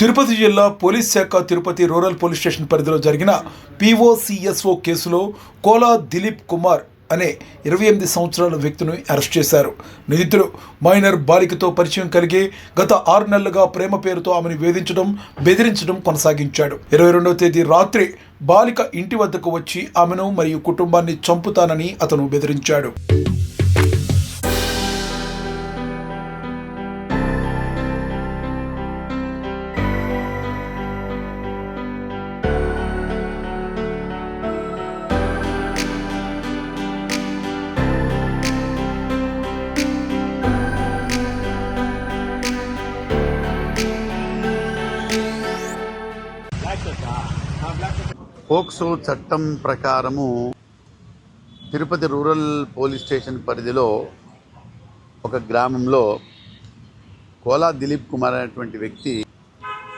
తిరుపతి జిల్లా పోలీస్ శాఖ Tirupati rural police station పరిధిలో జరిగిన పీఓసిఎస్ఓ కేసులో కోలా దిలీప్ కుమార్ అనే ఇరవై ఎనిమిది సంవత్సరాల వ్యక్తిని అరెస్ట్ చేశారు. నిందితుడు మైనర్ బాలికతో పరిచయం కలిగి గత ఆరు నెలలుగా ప్రేమ పేరుతో ఆమెను వేధించడం బెదిరించడం కొనసాగించాడు. ఇరవై రెండవ తేదీ రాత్రి బాలిక ఇంటి వద్దకు వచ్చి ఆమెను మరియు కుటుంబాన్ని చంపుతానని అతను బెదిరించాడు. పోక్సో చట్టం ప్రకారము తిరుపతి రూరల్ పోలీస్ స్టేషన్ పరిధిలో ఒక గ్రామంలో కోలా దిలీప్ కుమార్ అనేటువంటి వ్యక్తి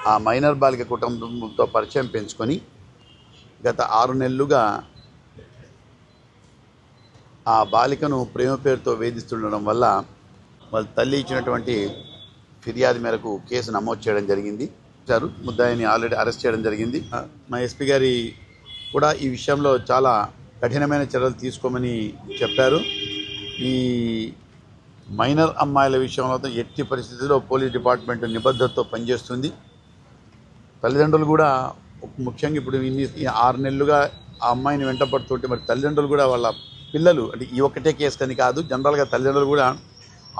ఆ మైనర్ బాలిక కుటుంబంతో పరిచయం పెంచుకొని గత ఆరు నెలలుగా ఆ బాలికను ప్రేమ పేరుతో వేధిస్తుండడం వల్ల వాళ్ళ తల్లి ఇచ్చినటువంటి ఫిర్యాదు మేరకు కేసు నమోదు చేయడం జరిగింది. ఇచ్చారు ముద్దాయిని ఆల్రెడీ అరెస్ట్ చేయడం జరిగింది. మా ఎస్పీ గారి కూడా ఈ విషయంలో చాలా కఠినమైన చర్యలు తీసుకోమని చెప్పారు. ఈ మైనర్ అమ్మాయిల విషయంలో ఎట్టి పరిస్థితుల్లో పోలీస్ డిపార్ట్మెంట్ నిబద్ధతతో పనిచేస్తుంది. తల్లిదండ్రులు కూడా ముఖ్యంగా ఇప్పుడు ఇన్ని ఈ ఆరు నెలలుగా ఆ అమ్మాయిని వెంటపడుతుంటే మరి తల్లిదండ్రులు కూడా వాళ్ళ పిల్లలు అంటే ఈ ఒక్కటే కేసు కానీ కాదు జనరల్గా తల్లిదండ్రులు కూడా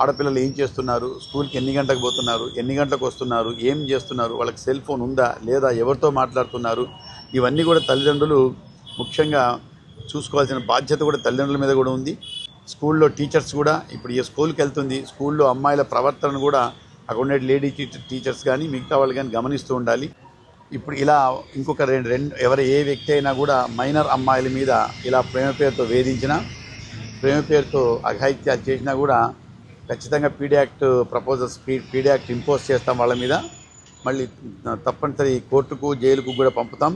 ఆడపిల్లలు ఏం చేస్తున్నారు? స్కూల్కి ఎన్ని గంటలకు పోతున్నారు? ఎన్ని గంటలకు వస్తున్నారు? ఏం చేస్తున్నారు? వాళ్ళకి సెల్ ఫోన్ ఉందా? లేదా? ఎవరితో మాట్లాడుతున్నారు? ఇవన్నీ కూడా తల్లిదండ్రులు ముఖ్యంగా చూసుకోవాల్సిన బాధ్యత కూడా తల్లిదండ్రుల మీద కూడా ఉంది. స్కూల్లో టీచర్స్ కూడా ఇప్పుడు ఈ స్కూల్కి వెళ్తుంది. స్కూల్లో అమ్మాయిల ప్రవర్తన కూడా అక్కడ ఉండే లేడీ టీచర్ టీచర్స్ కానీ మిగతా వాళ్ళు కానీ గమనిస్తూ ఉండాలి. ఇప్పుడు ఇలా ఇంకొక రెండు రెండు ఎవరు ఏ వ్యక్తి అయినా కూడా మైనర్ అమ్మాయిల మీద ఇలా ప్రేమ పేరుతో వేధించినా ప్రేమ పేరుతో అఘాయిత్యాలు చేసినా కూడా ఖచ్చితంగా PD act proposals P PD act impose చేస్తాం వాళ్ళ మీద. మళ్ళీ తప్పనిసరి కోర్టుకు జైలుకు కూడా పంపుతాం.